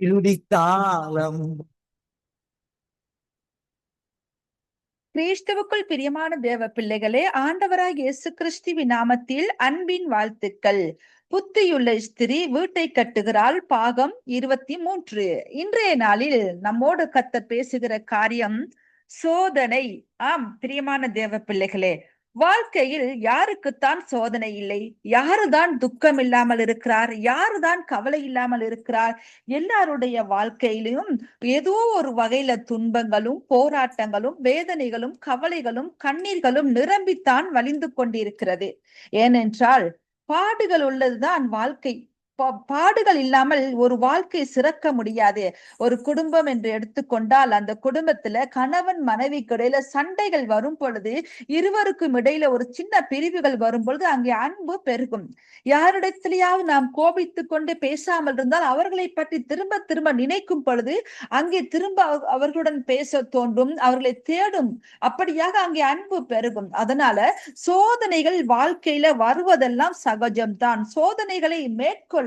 இறுதித்தாளம் கிறிஸ்துவுக்குள் பிரியமான தேவ பிள்ளைகளே ஆண்டவராய் இயேசு கிறிஸ்துவின் நாமத்தில் அன்பின் வாழ்த்துக்கள். புத்தியுள்ள ஸ்திரீ வீட்டை கட்டுகிறாள். பாகம் இருபத்தி மூன்று இன்றைய நாளில் நம்மோடு கத்த பேசுகிற காரியம் சோதனை. ஆம் பிரியமான தேவ பிள்ளைகளே வாழ்க்கையில் யாருக்குத்தான் சோதனை இல்லை? யாருதான் துக்கம் இல்லாமல் இருக்கிறார்? யாருதான் கவலை இல்லாமல் இருக்கிறார்? எல்லாருடைய வாழ்க்கையிலும் ஏதோ ஒரு வகையில துன்பங்களும் போராட்டங்களும் வேதனைகளும் கவலைகளும் கண்ணீர்களும் நிரம்பித்தான் வலிந்து கொண்டிருக்கிறது. ஏனென்றால் பாடுகள் உள்ளதுதான் வாழ்க்கை. பாடுகள் இல்லாமல் ஒரு வாழ்க்கை சிறக்க முடியாது. ஒரு குடும்பம் என்று எடுத்துக்கொண்டால் அந்த குடும்பத்துல கணவன் மனைவிக்கு இடையில சண்டைகள் வரும் பொழுது இருவருக்கும் இடையில ஒரு சின்ன பிரிவுகள் வரும் பொழுது அங்கே அன்பு பெருகும். யாரிடத்திலேயாவது நாம் கோபித்துக் கொண்டு பேசாமல் இருந்தால் அவர்களை பற்றி திரும்ப திரும்ப நினைக்கும் பொழுது அங்கே திரும்ப அவ- அவர்களுடன் பேச தோன்றும் அவர்களை தேடும். அப்படியாக அங்கே அன்பு பெருகும். அதனால சோதனைகள் வாழ்க்கையில வருவதெல்லாம் சகஜம்தான். சோதனைகளை மேற்கொள்ள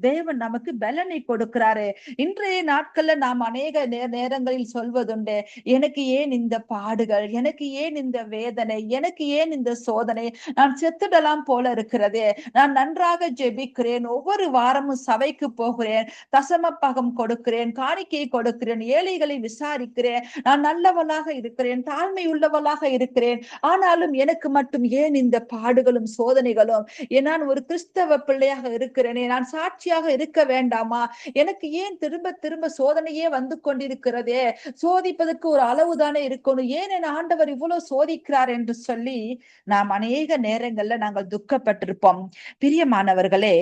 தேவன் நமக்கு பலனை கொடுக்கிறாரு. இன்றைய நாட்கள்ல நாம் அநேக நேரங்களில் சொல்வதுண்டு எனக்கு ஏன் இந்த பாடுகள் எனக்கு ஏன் இந்த வேதனை எனக்கு ஏன் இந்த சோதனை? நான் செத்துடலாம் போல இருக்கிறது. நான் நன்றாக ஜெபிக்கிறேன். ஒவ்வொரு வாரமும் சபைக்கு போகிறேன். தசம பகம் கொடுக்கிறேன் காணிக்கையை கொடுக்கிறேன் ஏழைகளை விசாரிக்கிறேன். நான் நல்லவளாக இருக்கிறேன் தாழ்மை உள்ளவளாக இருக்கிறேன். ஆனாலும் எனக்கு மட்டும் ஏன் இந்த பாடுகளும் சோதனைகளும்? நான் ஒரு கிறிஸ்தவ பிள்ளையாக இருக்கிறேனே நான் சாட்சியாக இருக்க வேண்டாமா? எனக்கு ஏன் திரும்ப திரும்ப சோதனையே வந்து கொண்டிருக்கிறதே? சோதிப்பதற்கு ஒரு அளவுதானே இருக்கணும். ஏன் என் ஆண்டவர் இவ்வளவு சோதிக்கிறார் என்று சொல்லி நாம் அநேக நேரங்கள்ல நாங்கள் துக்கப்பட்டிருப்போம். பிரியமானவர்களே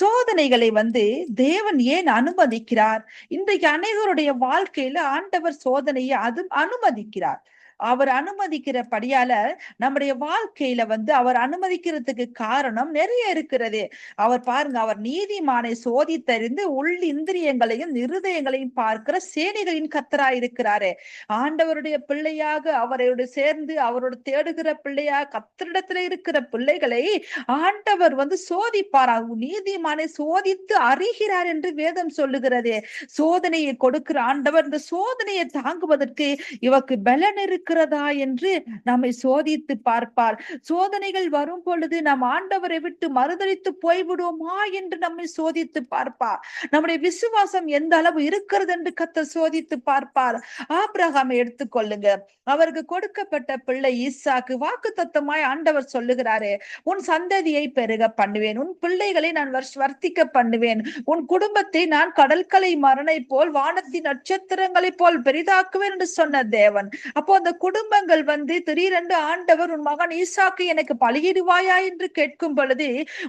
சோதனைகளை வந்து தேவன் ஏன் அனுமதிக்கிறார்? இன்றைக்கு அநேகருடைய வாழ்க்கையில ஆண்டவர் சோதனையை அது அனுமதிக்கிறார். அவர் அனுமதிக்கிறபடியால நம்முடைய வாழ்க்கையில வந்து அவர் அனுமதிக்கிறதுக்கு காரணம் நிறைய இருக்கிறது. அவர் பாருங்க அவர் நீதிமானை சோதித்தறிந்து உள் இந்திரியங்களையும் இருதயங்களையும் பார்க்கிற சேனைகளின் கத்தராய் இருக்கிறாரே ஆண்டவருடைய பிள்ளையாக அவரோடு சேர்ந்து அவரோடு தேடுகிற பிள்ளையாக கத்தரிடத்துல இருக்கிற பிள்ளைகளை ஆண்டவர் வந்து சோதிப்பார்? நீதிமானை சோதித்து அறிகிறார் என்று வேதம் சொல்லுகிறது. சோதனையை கொடுக்கிற ஆண்டவர் இந்த சோதனையை தாங்குவதற்கு இவக்கு பலன் இருக்கிறதா என்று நம்மை சோதித்து பார்ப்பார். சோதனைகள் வரும் பொழுது நம் ஆண்டவரை விட்டு மறுதளித்து போய்விடுவோமா என்று நம்மை சோதித்து பார்ப்பார். நம்முடைய விசுவாசம் எந்த அளவு இருக்கிறது என்று கத்த சோதித்து பார்ப்பார். ஆபிரகாமை எடுத்துக்கொள்ளுங்க அவருக்கு கொடுக்கப்பட்ட பிள்ளை ஈசாக்கு வாக்கு தத்துவமாய் ஆண்டவர் சொல்லுகிறாரே உன் சந்ததியை பெருக பண்ணுவேன். உன் பிள்ளைகளை நான் வர்த்திக்க பண்ணுவேன். உன் குடும்பத்தை நான் கடற்கரை மரணை போல் வானத்தின் நட்சத்திரங்களை போல் பெரிதாக்குவேன் என்று சொன்ன தேவன். அப்போ அந்த குடும்பங்கள் வந்து திடீரென்று ஆண்டவர் உன் மகன் ஈசாக்கு எனக்கு பலியிடுவாயா என்று கேட்கும் பொழுது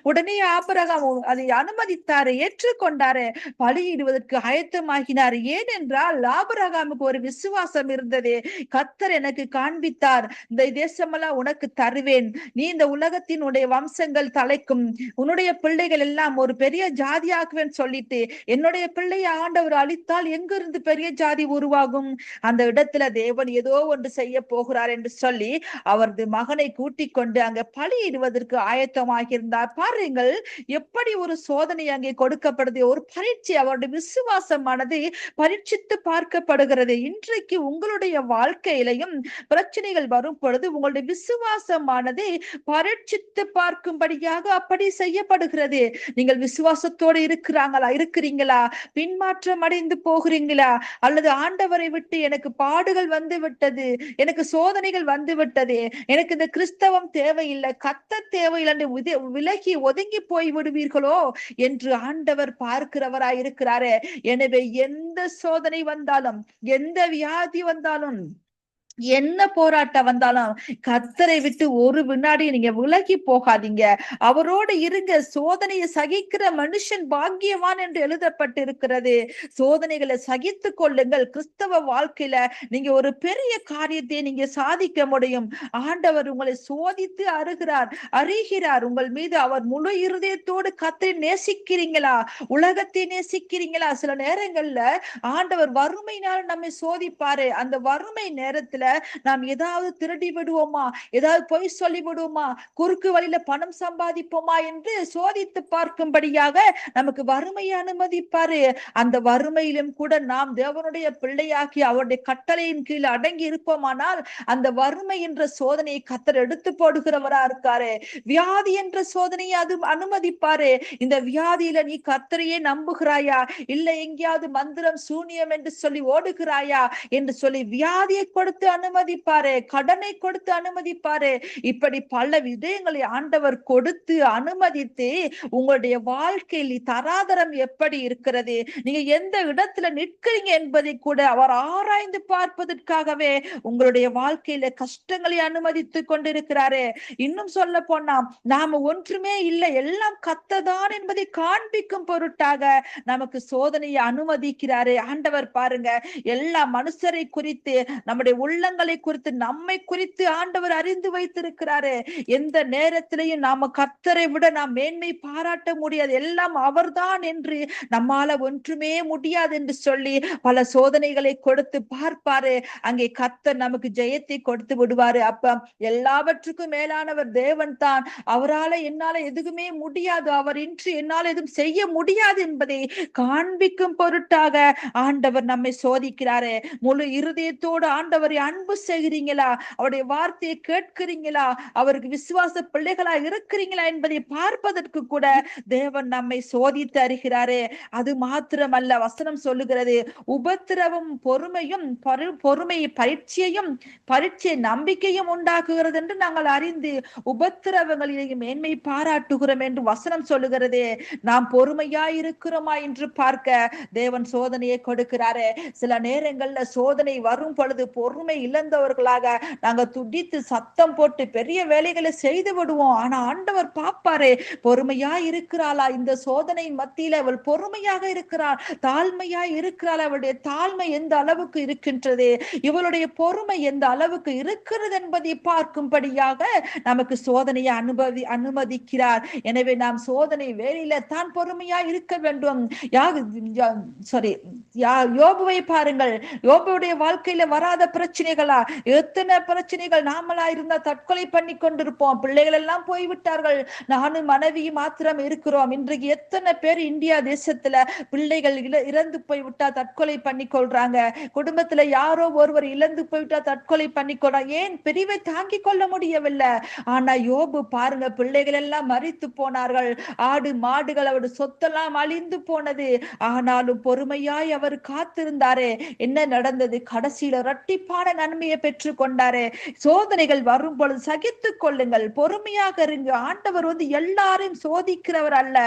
உடனே ஆபரகம் அதை அனுமதித்தாரு ஏற்றுக்கொண்டாரு. பலியிடுவதற்கு ஆயத்தமாகினார் ஏனென்றால் ஆபரகாமுக்கு ஒரு விசுவாசம் இருந்தது. கத்தர் எனக்கு காண்பித்தார் இந்த தேசமெல்லாம் உனக்கு தருவேன். நீ இந்த உலகத்தின் உடைய வம்சங்கள் தலைக்கும். உன்னுடைய பிள்ளைகள் எல்லாம் ஒரு பெரிய ஜாதியாக்குவேன் சொல்லிட்டு என்னுடைய பிள்ளையை ஆண்டவர் அளித்தால் எங்கிருந்து பெரிய ஜாதி உருவாகும்? அந்த இடத்துல தேவன் ஏதோ ஒன்று செய்ய போகிறார் என்று சொல்லி அவரது மகனை கூட்டிக் கொண்டு அங்க பலியிடுவதற்கு ஆயத்தமாகியிருந்தார். பாருங்கள் எப்படி ஒரு சோதனை அங்கே கொடுக்கப்படுது. ஒரு பரீட்சை அவருடைய விசுவாசமானது பரீட்சித்து பார்க்கப்படுகிறது. இன்றைக்கு உங்களுடைய வாழ்க்கையிலையும் பிரச்சனைகள் வரும் பொழுது உங்களுடைய விசுவாசமானது பரீட்சித்து பார்க்கும்படியாக அப்படி செய்யப்படுகிறது. நீங்கள் விசுவாசத்தோடு இருக்கிறாங்களா? இருக்கிறீங்களா? பின்மாற்றம் அடைந்து போகிறீங்களா? அல்லது ஆண்டவரை விட்டு எனக்கு பாடுகள் வந்து விட்டது? எனக்கு சோதனைகள் வந்து விட்டது எனக்கு இந்த கிறிஸ்தவம் தேவையில்லை. கத்த தேவையில்லை என்று விலகி ஒதுங்கி போய் விடுவீர்களோ என்று ஆண்டவர் பார்க்கிறவராய் இருக்கிறாரே எனவே எந்த சோதனை வந்தாலும் எந்த வியாதி வந்தாலும் என்ன போராட்டம் வந்தாலும் கத்தரை விட்டு ஒரு வினாடி நீங்க விலகி போகாதீங்க. அவரோடு இருங்க. சோதனையை சகிக்கிற மனுஷன் பாக்கியவான் என்று எழுதப்பட்டிருக்கிறது. சோதனைகளை சகித்து கொள்ளுங்கள். கிறிஸ்தவ வாழ்க்கையில நீங்க ஒரு பெரிய காரியத்தை நீங்க சாதிக்க முடியும். ஆண்டவர் உங்களை சோதித்து அருகிறார் அறிகிறார். உங்கள் மீது அவர் முழு இருதயத்தோடு கத்தரை நேசிக்கிறீங்களா? உலகத்தை நேசிக்கிறீங்களா? சில நேரங்கள்ல ஆண்டவர் வறுமையினால் நம்மை சோதிப்பாரு. அந்த வறுமை நேரத்துல நாம் ஏதாவது திருடி விடுவோமா ஏதாவது பொய் சொல்லி விடுவோமா குறுக்கு வழியில பணம் சம்பாதிப்போமா என்று சோதித்து பார்க்கும்படியாக நமக்கு வறுமையை அனுமதிப்பாரு. அந்த வறுமையிலும் கூட நாம் தேவனுடைய பிள்ளையாகி அவருடைய கட்டளையின் கீழ் அடங்கி இருப்போமானால் அந்த வறுமை என்ற சோதனையை கத்தர் எடுத்து போடுகிறவரா இருக்காரு. வியாதி என்ற சோதனையை அது அனுமதிப்பாரு. இந்த வியாதியில நீ கத்தரையே நம்புகிறாயா? இல்ல எங்கேயாவது மந்திரம் சூனியம் என்று சொல்லி ஓடுகிறாயா? என்று சொல்லி வியாதியை கொடுத்து அனுமதிப்பாரே கடனை கொடுத்து அனுமதிப்பாரு. இப்படி பல விடயங்களை ஆண்டவர் கொடுத்து அனுமதித்து உங்களுடைய வாழ்க்கையில் தராதரம் எப்படி இருக்கிறது? நீங்க எந்த இடத்துல நிற்கிறீங்க என்பதை கூட அவர் ஆராய்ந்து பார்ப்பதற்காகவே உங்களுடைய வாழ்க்கையில கஷ்டங்களை அனுமதித்து கொண்டிருக்கிறாரு. இன்னும் சொல்ல போனா நாம ஒன்றுமே இல்லை எல்லாம் கத்ததான் என்பதை காண்பிக்கும் பொருட்டாக நமக்கு சோதனையை அனுமதிக்கிறாரு. ஆண்டவர் பாருங்க எல்லா மனுஷரை குறித்து நம்முடைய உள்ள உள்ளங்களை குறித்து நம்மை குறித்து ஆண்டவர் அறிந்து வைத்திருக்கிறாரு. எந்த நேரத்திலையும் நாம கத்தரை விட நாம் மேன்மை பாராட்ட முடியாது. எல்லாம் அவர்தான் என்று நம்மால ஒன்றுமே முடியாது என்று சொல்லி பல சோதனைகளை கொடுத்து பார்ப்பாரு. அங்கே கத்தர் நமக்கு ஜெயத்தை கொடுத்து விடுவாரு. அப்ப எல்லாவற்றுக்கும் மேலானவர் தேவன் தான். அவரால என்னால எதுவுமே முடியாது. அவர் இன்று என்னால் எதுவும் செய்ய முடியாது என்பதை காண்பிக்கும் பொருட்டாக ஆண்டவர் நம்மை சோதிக்கிறாரு. முழு இருதயத்தோடு ஆண்டவர் அன்பு செய்கிறீங்களா? அவருடைய வார்த்தையை கேட்கிறீங்களா? அவருக்கு விசுவாச பிள்ளைகளா இருக்கிறீங்களா என்பதை பார்ப்பதற்கு கூட தேவன் நம்மை சோதித்து அறிகிறாரு. அது மாத்திரமல்ல வசனம் சொல்லுகிறது உபத்திரவும் பொறுமையும் பொறுமை பரீட்சையும் பரீட்சை நம்பிக்கையும் உண்டாக்குகிறது என்று நாங்கள் அறிந்து உபத்திரவங்களிலேயும் மேன்மை பாராட்டுகிறோம் என்று வசனம் சொல்லுகிறது. நாம் பொறுமையா இருக்கிறோமா என்று பார்க்க தேவன் சோதனையை கொடுக்கிறாரு. சில நேரங்கள்ல சோதனை வரும் பொழுது பொறுமை இழந்தவர்களாக நாங்க துடித்து சத்தம் போட்டு பெரிய வேலைகளை செய்து விடுவோம். ஆனா ஆண்டவர் பார்ப்பாரு பொறுமையா இருக்கிறாளா? இந்த சோதனை மத்தியில அவள் பொறுமையாக இருக்கிறாள் தாழ்மையா இருக்கிறாள். அவளுடைய தாழ்மை எந்த அளவுக்கு இருக்கின்றது இவளுடைய பொறுமை எந்த அளவுக்கு இருக்கிறது என்பதை பார்க்கும்படியாக நமக்கு சோதனையை அனுபவி அனுமதிக்கிறார். எனவே நாம் சோதனை வேலையில தான் பொறுமையா இருக்க வேண்டும். சாரி யோபுவை பாருங்கள். யோபுடைய வாழ்க்கையில வராத பிரச்சனை பிரச்சனைகளா எத்தனை பிரச்சனைகள் நாமளா இருந்தா தற்கொலை பண்ணி கொண்டிருப்போம். பிள்ளைகள் எல்லாம் போய்விட்டார்கள். நானும் மனைவியும் மாத்திரம் இருக்கிறோம். இன்றைக்கு எத்தனை பேர் இந்தியா தேசத்துல பிள்ளைகள் இறந்து போய்விட்டா தற்கொலை பண்ணி கொள்றாங்க? குடும்பத்துல யாரோ ஒருவர் இழந்து போய்விட்டா தற்கொலை பண்ணி கொள்றாங்க ஏன் பிரிவை தாங்கி கொள்ள முடியவில்லை? ஆனா யோபு பாருங்க பிள்ளைகள் எல்லாம் மறித்து போனார்கள். ஆடு மாடுகள் அவருடைய சொத்தெல்லாம் அழிந்து போனது. ஆனாலும் பொறுமையாய் அவர் காத்திருந்தாரே. என்ன நடந்தது? கடைசியில இரட்டிப்பான நன்மையை பெற்று கொண்டாரே. சோதனைகள் வரும் பொழுது சகித்துக் கொள்ளுங்கள். பொறுமையாக இருங்க ஆண்டவர் வந்து எல்லாரையும் சோதிக்கிறவர் அல்ல.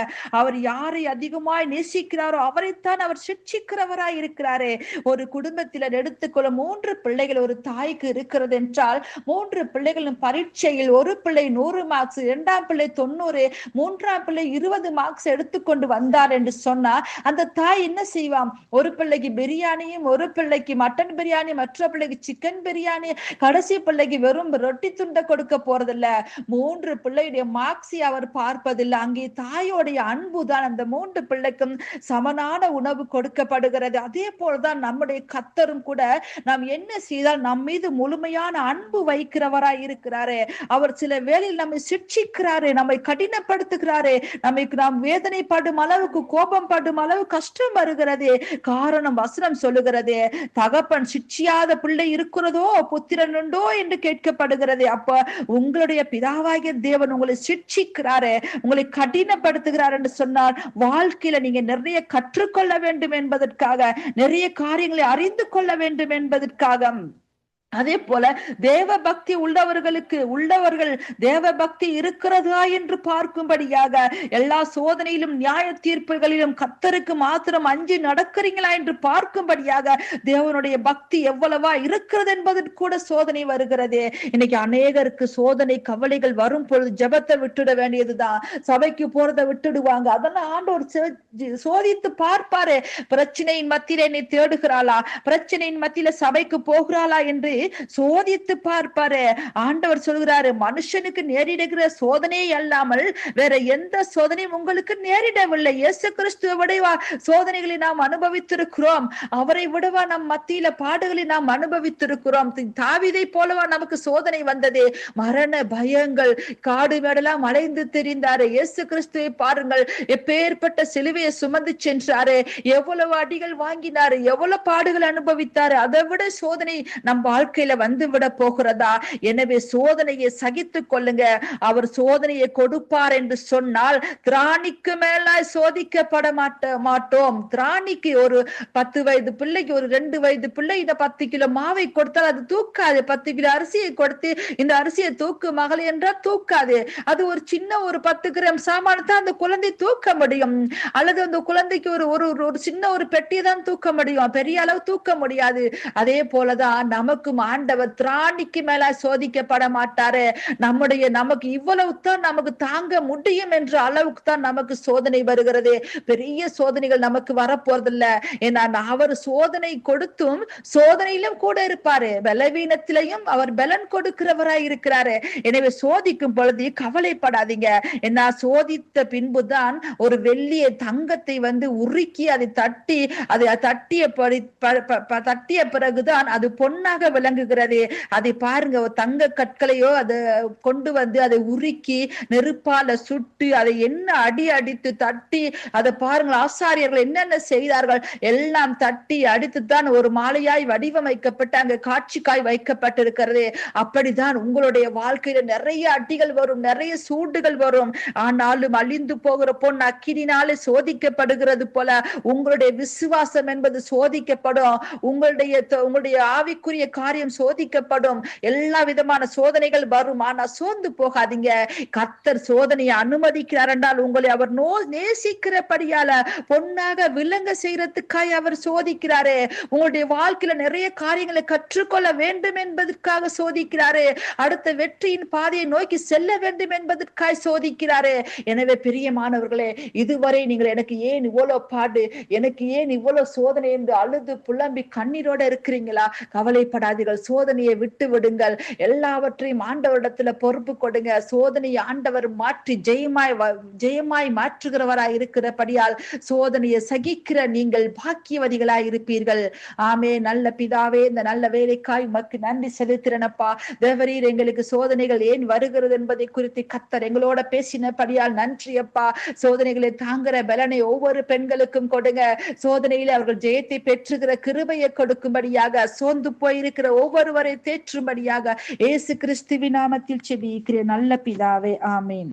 அவர் யாரை அதிகமாய் நேசிக்கிறாரோ அவரைத்தான் அவர் சிக்ஷிக்கிறவராய் இருக்கிறாரே. ஒரு குடும்பத்தில எடுத்துக்கொள்ள மூன்று பிள்ளைகள் ஒரு தாய்க்கு இருக்கிறது என்றால் மூன்று பிள்ளைகளும் பரீட்சையில் ஒரு பிள்ளை நூறு மார்க்ஸ் இரண்டாம் பிள்ளை தொண்ணூறு மூன்றாம் பிள்ளை இருபது மார்க்ஸ் எடுத்துக்கொண்டு வந்தார் என்று சொன்னா அந்த தாய் என்ன செய்வாம்? ஒரு பிள்ளைக்கு பிரியாணியும் ஒரு பிள்ளைக்கு மட்டன் பிரியாணி மற்ற பிள்ளைக்கு சிக்கன் பிரியாணி கடைசி பிள்ளைக்கு வெறும் ரொட்டி துண்டை கொடுக்க போறதில்ல. மூன்று பிள்ளையுடைய மார்க்ஸை அவர் பார்ப்பதில்லை. அங்கே தாயோடைய அன்பு தான் அந்த மூன்று பிள்ளைக்கும் சமனான உணவு கொடுக்கப்படுகிறது. அதே போலதான் நம்முடைய கத்தரும் கூட நாம் என்ன செய்தால் நம் மீது முழுமையான அன்பு வைக்கிறவராய் இருக்கிறாரு. அவர் சில வேளையில் நம்மை சிக்ஷிக்கிறாரு நம்மை கடினப்படுத்துகிறாரு. நம்மை நாம் வேதனைப்படும் அளவுக்கு கோபம் படும் அளவு கஷ்டம் வருகிறது. காரணம் வசனம் சொல்லுகிறது. தகப்பன் சிக்ஷியாத பிள்ளை இருக்கிறதோ புத்திரன் உண்டோ என்று கேட்கப்படுகிறது. அப்ப உங்களுடைய பிதாவாகிய தேவன் உங்களை சிக்ஷிக்கிறாரு உங்களை கடினப்படுத்துகிறார் என்று சொன்னால் வாழ்க்கையில நீங்க நிறைய கற்றுக்கொள்ள வேண்டும் என்பதற்காக நிறைய காரியங்களை அறிந்து கொள்ள வேண்டும் என்பதற்காக. அதே போல தேவ பக்தி உள்ளவர்களுக்கு உள்ளவர்கள் தேவ பக்தி இருக்கிறதா என்று பார்க்கும்படியாக எல்லா சோதனையிலும் நியாய தீர்ப்புகளிலும் கத்தருக்கு மாத்திரம் அஞ்சு நடக்கிறீங்களா என்று பார்க்கும்படியாக தேவனுடைய பக்தி எவ்வளவா இருக்கிறது என்பதற்கு கூட சோதனை வருகிறது. இன்னைக்கு அநேகருக்கு சோதனை கவலைகள் வரும் பொழுது ஜெபத்தை விட்டுட வேண்டியதுதான். சபைக்கு போறதை விட்டுடுவாங்க. அதெல்லாம் ஆண்டோர் சோதித்து பார்ப்பாரு. பிரச்சனையின் மத்தியில என்னை தேடுகிறாளா? பிரச்சனையின் மத்தியில சபைக்கு போகிறாளா என்று சோதித்து பார்ப்பாரு. ஆண்டவர் சொல்கிறாரு மனுஷனுக்கு நேரிடுகிற சோதனையே அல்லாமல் வேற எந்த சோதனையும் உங்களுக்கு நேரிடவில்லை. இயேசு கிறிஸ்துவ விடவா? சோதனைகளை நாம் அனுபவித்திருக்கிறோம். அவரை விடவா நம் மத்தியில பாடுகளை நாம் அனுபவித்திருக்கிறோம். தாவிதை போலவா நமக்கு சோதனை வந்தது. மரண பயங்கள் காடு மேடெல்லாம் அலைந்து தெரிந்தாரு. இயேசு கிறிஸ்துவை பாருங்கள். எப்பேற்பட்ட சிலுவையை சுமந்து சென்றாரு. எவ்வளவு அடிகள் வாங்கினாரு. எவ்வளவு பாடுகள் அனுபவித்தாரு. அதை விட சோதனை நம் வாழ்க்கை வாழ்க்கையில வந்து விட போகிறதா? எனவே சோதனையை சகித்து கொள்ளுங்க. அவர் சோதனையை கொடுப்பார் என்று சொன்னால் திராணிக்கு மேல சோதிக்கப்பட மாட்ட மாட்டோம். திராணிக்கு ஒரு பத்து வயது பிள்ளைக்கு ஒரு ரெண்டு வயது பிள்ளை இந்த பத்து கிலோ மாவை கொடுத்தால் அது தூக்காது. பத்து கிலோ அரிசியை கொடுத்து இந்த அரிசியை தூக்கு மகள் என்றால் தூக்காது. அது ஒரு சின்ன ஒரு பத்து கிராம் சாமானத்தை அந்த குழந்தை தூக்க முடியும். அல்லது அந்த குழந்தைக்கு ஒரு ஒரு ஒரு சின்ன ஒரு பெட்டியை தான் தூக்க முடியும். பெரிய அளவு தூக்க முடியாது. அதே போலதான் நமக்கு போதும் ஆண்டவர் திராணிக்கு மேல சோதிக்கப்பட மாட்டாரு. நம்முடைய நமக்கு இவ்வளவு தான் நமக்கு தாங்க முடியும் என்ற அளவுக்கு தான் நமக்கு சோதனை வருகிறது. பெரிய சோதனைகள் நமக்கு வரப்போறதில்ல. ஏன்னா அவர் சோதனை கொடுத்தும் சோதனையிலும் கூட இருப்பாரு. பலவீனத்திலையும் அவர் பலன் கொடுக்கிறவராய் இருக்கிறாரு. எனவே சோதிக்கும் பொழுது கவலைப்படாதீங்க. என்ன சோதித்த பின்புதான் ஒரு வெள்ளிய தங்கத்தை வந்து உருக்கி அதை தட்டி அதை தட்டிய தட்டிய பிறகுதான் அது பொன்னாக விளங்குகிறது. அதை பாருங்க தங்க கற்களையோ அதை கொண்டு வந்து அதை உருக்கி நெருப்பால சுட்டு அதை என்ன அடி அடித்து தட்டி அதை பாருங்கள் ஆசாரியர்கள் என்னென்ன செய்தார்கள்? எல்லாம் தட்டி அடித்துத்தான் ஒரு மாலையாய் வடிவமைக்கப்பட்டு அங்க காட்சிக்காய் வைக்கப்பட்டிருக்கிறது. அப்படிதான் உங்களுடைய வாழ்க்கையில நிறைய அடிகள் வரும் நிறைய சூடுகள் வரும். ஆனாலும் அழிந்து போகிற பொன் அக்கினினாலே சோதிக்கப்படுகிறது போல உங்களுடைய விசுவாசம் என்பது சோதிக்கப்படும். உங்களுடைய உங்களுடைய ஆவிக்குரிய காரியம் சோதிக்கப்படும். எல்லா விதமான சோதனைகள் வரும். ஆனா சோர்ந்து போகாதீங்க. கத்தர் சோதனையை அனுமதிக்கிறார் என்றால் உங்களை அவர் நோ நேசிக்கிறபடியால பொன்னாக விளங்க செய்யறதுக்காய் அவர் சோதிக்கிறாரு. உங்களுடைய வாழ்க்கையில நிறைய காரியங்களை கற்றுக்கொள்ள வேண்டும் என்பதற்காக சோதிக்கிறாரு. அடுத்த வெற்றியின் பாதையை நோக்கி செல்ல வேண்டும் என்பதற்காய் சோதிக்கிறாரு. எனவே பிரியமானவர்களே இதுவரை நீங்கள் எனக்கு ஏன் இவ்வளவு பாடு எனக்கு ஏன் இவ்வளவு சோதனை என்று அழுது புலம்பி கண்ணீரோட இருக்கிறீங்களா? கவலைப்படாது கவலைப்படாதீர்கள் சோதனையை விட்டு விடுங்கள். எல்லாவற்றையும் ஆண்டவரிடத்துல பொறுப்பு கொடுங்க. சோதனையை ஆண்டவர் மாற்றி ஜெயமாய் ஜெயமாய் மாற்றுகிறவராய் இருக்கிறபடியால் சோதனையை சகிக்கிற நீங்கள் பாக்கியவதிகளாய் இருப்பீர்கள். ஆமே நல்ல பிதாவே இந்த நல்ல வேலைக்காய் உமக்கு நன்றி செலுத்திறனப்பா தேவரீர் எங்களுக்கு சோதனைகள் ஏன் வருகிறது என்பதை குறித்து கத்தர் எங்களோட பேசினபடியால் நன்றி அப்பா. சோதனைகளை தாங்குற பலனை ஒவ்வொரு பெண்களுக்கும் கொடுங்க. சோதனையில் அவர்கள் ஜெயத்தை பெற்றுகிற கிருபையை கொடுக்கும்படியாக சோர்ந்து போயிருக்கிற ஒவ்வொருவரை தேற்றும்படியாக இயேசு கிறிஸ்துவின் நாமத்தில் செபிக்கிறேன். நல்ல பிதாவே ஆமேன்.